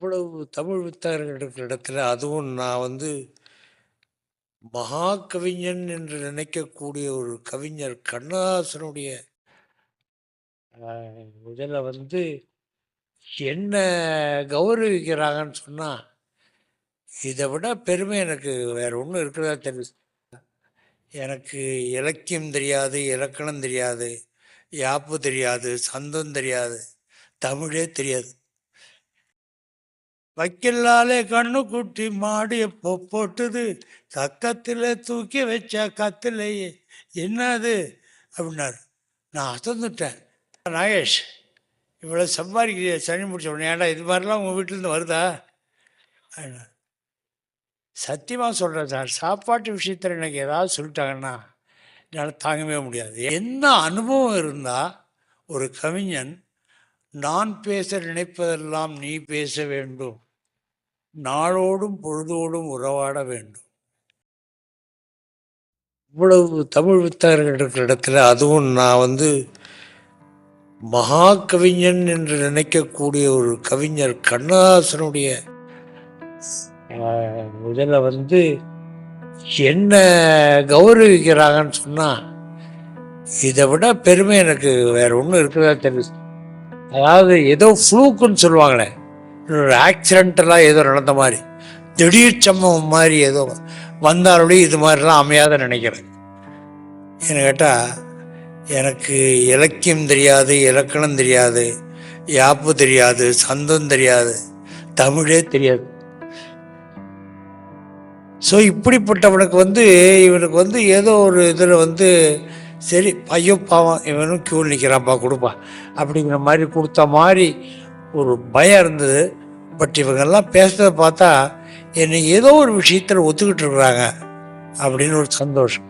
இவ்வளவு தமிழ் வித்தகர்கள் இருக்கிற இடத்துல அதுவும் நான் வந்து மகா கவிஞன் என்று நினைக்கக்கூடிய ஒரு கவிஞர் கண்ணதாசனுடைய இதில் வந்து என்ன கௌரவிக்கிறாங்கன்னு சொன்னால் இதை விட பெருமை எனக்கு வேற ஒன்றும் இருக்கிறதா தெரியும் எனக்கு இலக்கியம் தெரியாது இலக்கணம் தெரியாது யாப்பு தெரியாது சந்தம் தெரியாது தமிழே தெரியாது. வைக்கல்லாலே கண்ணு குட்டி மாடு எப்போ போட்டுது? தக்கத்தில் தூக்கி வச்சா கத்திலேயே. என்னது? அப்படின்னாரு. நான் அசந்துட்டேன். நாகேஷ் இவ்வளோ சம்பாதிக்கிறிய சனி முடிச்ச உடனே. ஏன்டா இது மாதிரிலாம் உங்கள் வீட்டிலேருந்து வருதா? சத்தியமாக சொல்கிறேன் சார் சாப்பாட்டு விஷயத்தில் எனக்கு ஏதாவது சொல்லிட்டாங்கன்னா என்னால் தாங்கவே முடியாது. என்ன அனுபவம் இருந்தால் ஒரு கவிஞன் நான் பேச நினைப்பதெல்லாம் நீ பேச வேண்டும். நாளோடும் பொழுதோடும் உறவாட வேண்டும். இவ்வளவு தமிழ் வித்தகர்கள் இருக்கிற இடத்துல அதுவும் நான் வந்து மகா கவிஞன் என்று நினைக்கக்கூடிய ஒரு கவிஞர் கண்ணதாசனுடைய இதில் வந்து என்ன கௌரவிக்கிறாங்கன்னு சொன்னால் இதை விட பெருமை எனக்கு வேற ஒன்றும் இருக்கிறதா தெரியுது. அதாவது ஏதோ ஃப்ளூக்குன்னு சொல்லுவாங்களே. ஒரு ஆக்சிடென்டெல்லாம் ஏதோ நடந்த மாதிரி. திடீர் சம்பவம் மாதிரி ஏதோ வந்தாலுடைய இது மாதிரிலாம் அமையாத நினைக்கிறேன். என்ன கேட்டால் எனக்கு இலக்கியம் தெரியாது இலக்கணம் தெரியாது யாப்பு தெரியாது சந்தம் தெரியாது தமிழே தெரியாது. ஸோ இப்படிப்பட்டவனுக்கு வந்து இவனுக்கு வந்து ஏதோ ஒரு இதில் வந்து சரி ஐயோ பாவம் இவனும் கியூ நிற்கிறான்ப்பா கொடுப்பா. அப்படிங்கிற மாதிரி கொடுத்த மாதிரி ஒரு பயம் இருந்தது. பட் இவங்கெல்லாம் பேசுறதை பார்த்தா என்னை ஏதோ ஒரு விஷயத்தில் ஒத்துக்கிட்டு இருக்கிறாங்க அப்படின்னு ஒரு சந்தோஷம்.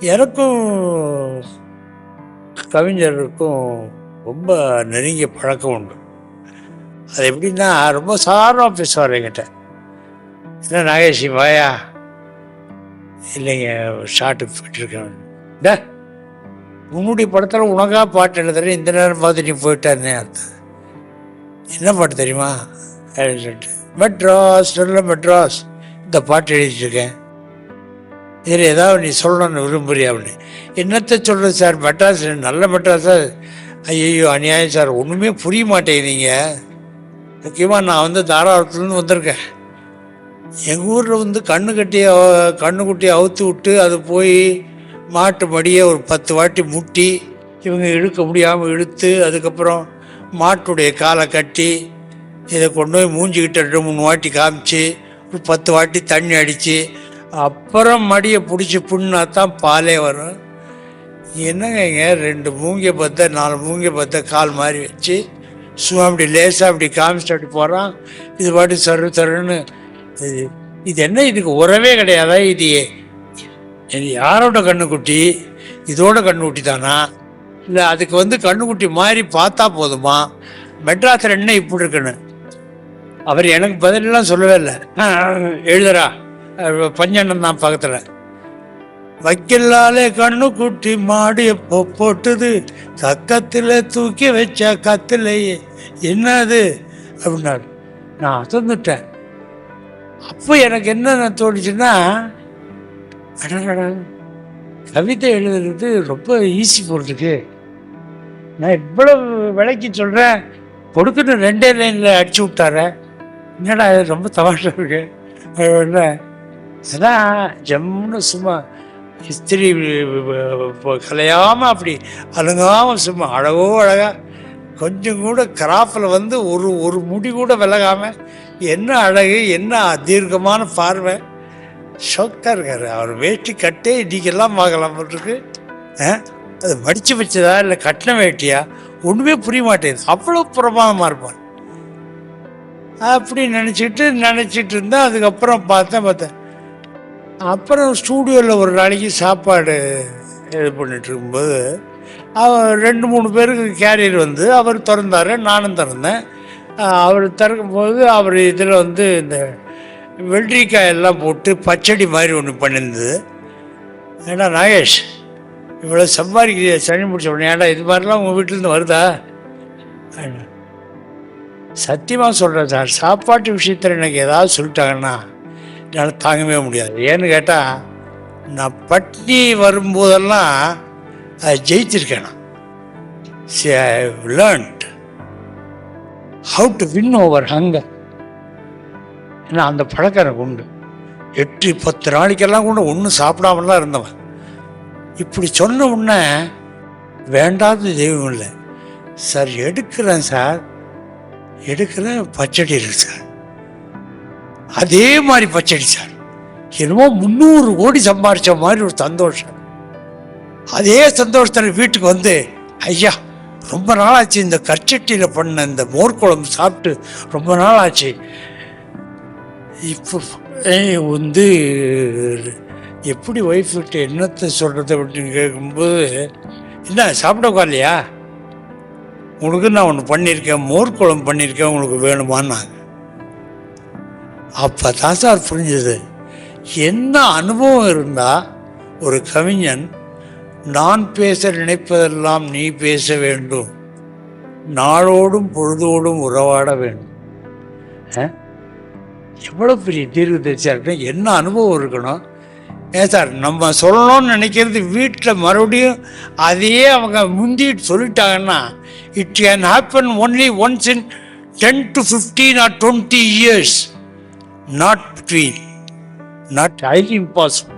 எனக்கும் கவிஞருக்கும் ரொம்ப நெருங்கிய பழக்கம் உண்டு. அது எப்படின்னா ரொம்ப சாதாரணமாக பேசுவார் என்கிட்ட. என்ன நாகேஷி வாயா? இல்லைங்க ஷார்ட்டு போயிட்டுருக்கேன் டே உன்னுடைய படத்தில் உனக்காக பாட்டு எழுதுறேன் இந்த நேரம் பார்த்து நீ போயிட்டாருன்னே அர்த்தம்? என்ன பாட்டு தெரியுமா? அப்படின்னு சொல்லிட்டு. மெட்ராஸ் நல்ல மெட்ராஸ் இந்த பாட்டு எழுதிட்டுருக்கேன். இதில் ஏதாவது நீ சொல்லணும்னு விரும்புறியா அப்படின்னு. என்னத்தை சொல்கிறது சார்? மெட்ராஸ் நல்ல மெட்ராஸா ஐயோ அநியாயம் சார். ஒன்றுமே புரிய மாட்டேங்குதுங்க முக்கியமாக நான் வந்து தாராளத்துலேருந்து வந்திருக்கேன். எங்கள் ஊரில் வந்து கண்ணு கட்டி கண்ணு குட்டி அவுத்து விட்டு அது போய் மாட்டு மடியை ஒரு பத்து வாட்டி முட்டி இவங்க இழுக்க முடியாமல் இழுத்து அதுக்கப்புறம் மாட்டுடைய காலை கட்டி இதை கொண்டு போய் மூஞ்சிக்கிட்ட ரெண்டு மூணு வாட்டி காமிச்சு ஒரு பத்து வாட்டி தண்ணி அடித்து அப்புறம் மடியை பிடிச்சி புண்ணா தான் பாலே வரும். என்னங்க இங்கே ரெண்டு மூங்கிய பத்தை நாலு மூங்கிய பத்த கால் மாதிரி வச்சு சும்மா அப்படி லேசாக அப்படி காமிச்சிட்டு அப்படி போகிறான் இது பாட்டு சரு சருன்னு இது இது என்ன இதுக்கு உறவே கிடையாதா இது? இது யாரோட கண்ணுக்குட்டி? இதோட கண்ணுக்குட்டி தானா இல்லை அதுக்கு வந்து கண்ணுக்குட்டி மாதிரி பார்த்தா போதுமா? மெட்ராஸில் என்ன இப்படி இருக்குன்னு? அவர் எனக்கு பதிலெல்லாம் சொல்லவே இல்லை. எழுதுறா. பஞ்சண்ணன் தான் பக்கத்தில். வைக்கல்லாலே கண்ணு குட்டி மாடு எப்போ போட்டுது? கக்கத்தில் தூக்கி வச்சா கத்திலேயே என்னது? அப்படின்னாரு. நான் அசந்துட்டேன். அப்போ எனக்கு என்ன தோணுச்சுன்னா கவிதை எழுதுறது ரொம்ப ஈஸி போகிறதுக்கு நான் இவ்வளவு விலைக்கு சொல்கிறேன் கொடுக்குன்னு ரெண்டே லைனில் அடிச்சு விட்டார. என்னடா இது ரொம்ப தமாஷா இருக்கு. அதான் ஜம்முன்னு சும்மா இஸ்திரி கலையாமல் அப்படி அழுங்காமல் சும்மா அழகோ அழகாக கொஞ்சம் கூட கிராஃபில் வந்து ஒரு ஒரு முடி கூட விலகாமல் என்ன அழகு என்ன தீர்க்கமான பார்வை. ஷோக்காக இருக்கார். அவர் வேட்டி கட்டே இன்றைக்கெல்லாம் பார்க்கலாம் இருக்கு ஆ? அது மடித்து வச்சதா இல்லை கட்டின வேட்டியா? ஒன்றுமே புரிய மாட்டேங்குது. அவ்வளோ பிரமாதமாக இருப்பார். அப்படி நினச்சிட்டு நினச்சிட்டு இருந்தேன் அதுக்கப்புறம் பார்த்தேன் பார்த்தேன். அப்புறம் ஸ்டூடியோவில் ஒரு நாளைக்கு சாப்பாடு இது பண்ணிட்டு இருக்கும்போது அவர் ரெண்டு மூணு பேருக்கு கேரியர் வந்து அவர் திறந்தார் நானும் திறந்தேன். அவர் திறக்கும்போது அவர் இதில் வந்து இந்த வெள்ளரிக்காய் எல்லாம் போட்டு பச்சடி மாதிரி ஒன்று பண்ணியிருந்தது ஏன்னா நாகேஷ் இவ்வளோ சம்பாதிக்கிறிய சனி முடிச்ச உடனே. ஏன்டா இது மாதிரிலாம் உங்கள் வீட்டிலேருந்து வருதா? சத்தியமாக சொல்கிறேன் சார் சாப்பாட்டு விஷயத்தில் எனக்கு ஏதாவது சொல்லிட்டாங்கன்னா என்னால் தாங்கவே முடியாது. ஏன்னு கேட்டால் நான் பட்னி வரும்போதெல்லாம் அதை ஜெயிச்சிருக்கேன் நான். Learnt how to win over hunger ஏன்னா அந்த பழக்கம் எனக்கு உண்டு. எட்டு பத்து நாளைக்கெல்லாம் கூட ஒன்றும் சாப்பிடாமலாம் இருந்தவன். இப்படி சொன்ன உடனே வேண்டாத தெய்வம் இல்லை. சார் எடுக்கிறேன் சார். எடுக்கிறேன் பச்சடி இருக்கு சார். அதே மாதிரி பச்சடி சார். என்னமோ முந்நூறு கோடி சம்பாரித்த மாதிரி ஒரு சந்தோஷம். அதே சந்தோஷத்தில் வீட்டுக்கு வந்து ஐயா ரொம்ப நாளாச்சு இந்த கற்சட்டியில் பண்ண இந்த மோர்க்குழம்பு சாப்பிட்டு ரொம்ப நாளாச்சு. இப்போ வந்து எப்படி ஒய்ஃப் விட்டு என்னத்தை சொல்கிறது அப்படின்னு கேட்கும்போது என்ன சாப்பிட உட்காரலையா? உனக்கு நான் ஒன்று பண்ணியிருக்கேன் மோர் குழம்பு பண்ணியிருக்கேன் உங்களுக்கு வேணுமான்னாங்க. அப்போ தான் சார் புரிஞ்சது. என்ன அனுபவம் இருந்தால் ஒரு கவிஞன் நான் பேச நினைப்பதெல்லாம் நீ பேச வேண்டும். நாளோடும் பொழுதோடும் உறவாட வேண்டும். எவ்வளோ பெரிய தீர்வு தரிசா இருக்கணும்? என்ன அனுபவம் இருக்கணும்? ஏன் சார் நம்ம சொல்லணும்னு நினைக்கிறது வீட்டில் மறுபடியும் அதையே அவங்க முந்திட்டு சொல்லிட்டாங்கன்னா it can happen only once in ten to fifteen or twenty years not between not highly impossible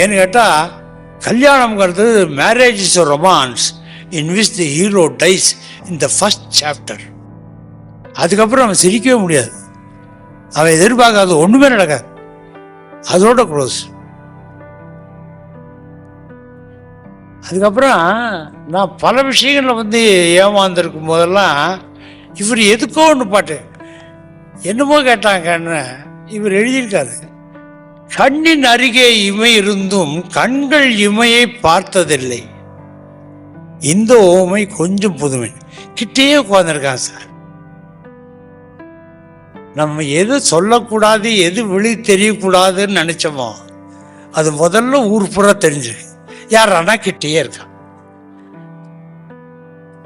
ஏன்னு கேட்டால் கல்யாணம்ங்கிறது marriage is romance in which the hero dies in the first chapter அதுக்கப்புறம் அவன் சிரிக்கவே முடியாது. அவன் எதிர்பார்க்காத ஒன்றுமே நடக்காது. அதோட க்ளோஸ் அதுக்கப்புறம் நான் பல விஷயங்களில் வந்து ஏமாந்துருக்கும் போதெல்லாம் இவர் எதுக்கோ ஒன்று பாட்டு. என்னமோ கேட்டாங்கன்னு இவர் எழுதியிருக்காரு. கண்ணின் அருகே இமை இருந்தும் கண்கள் இமையை பார்த்ததில்லை. இந்த ஓமை கொஞ்சம் புதுமை. கிட்டேயே உட்காந்துருக்கான் சார். நம்ம எது சொல்லக்கூடாது எது வெளி தெரியக்கூடாதுன்னு நினைச்சோமோ அது முதல்ல ஊர் பூரா தெரிஞ்சு யார் ஆனா கிட்டேயே இருக்கான்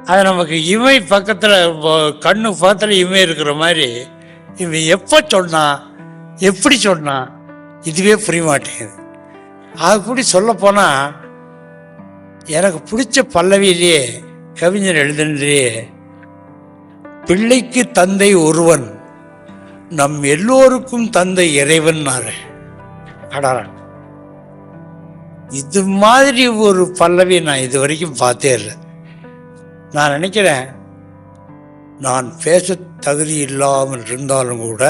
அது நமக்கு இமை பக்கத்தில் கண்ணு பக்கத்தில் இமை இருக்கிற மாதிரி இவன் எப்போ சொன்னான் எப்படி சொன்னான் இதுவே புரிய மாட்டேங்குது அதுபடி சொல்ல போனால் எனக்கு பிடிச்ச பல்லவியிலேயே கவிஞர் எழுதினதுலேயே பிள்ளைக்கு தந்தை ஒருவன் நம் எல்லோருக்கும் தந்தை இறைவன்னாரு அடாரன் இது மாதிரி ஒரு பல்லவி நான் இது வரைக்கும் பார்த்தே இல்லை. நான் நினைக்கிறேன் நான் பேச தகுதி இல்லாமல் இருந்தாலும் கூட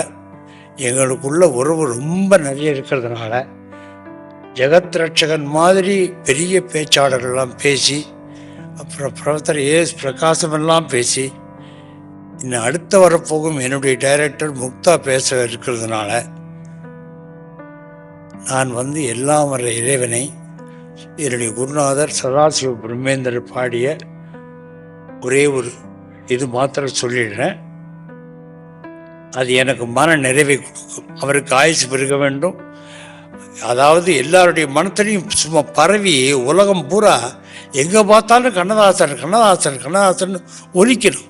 எங்களுக்குள்ள உறவு ரொம்ப நிறைய இருக்கிறதுனால ஜெகத் ரட்சகன் மாதிரி பெரிய பேச்சாளர்கள்லாம் பேசி அப்புறம் பிரொஃபசர் ஏஎஸ் பிரகாசமெல்லாம் பேசி இன்னும் அடுத்த வரப்போகும் என்னுடைய டைரக்டர் முக்தா பேச இருக்கிறதுனால நான் வந்து எல்லாம் வர இறைவனை என்னுடைய குருநாதர் சதாசிவ பிரம்மேந்தர் பாடிய ஒரே ஒரு இது மாத்திரம் சொல்லிடுறேன். அது எனக்கு மன நிறைவை கொடுக்கும். அவருக்கு ஆயுசு பெருக வேண்டும். அதாவது எல்லாருடைய மனத்திலையும் சும்மா பரவி உலகம் பூரா எங்கே பார்த்தாலும் கண்ணதாசன் கண்ணதாசன் கண்ணதாசன் ஒலிக்கணும்.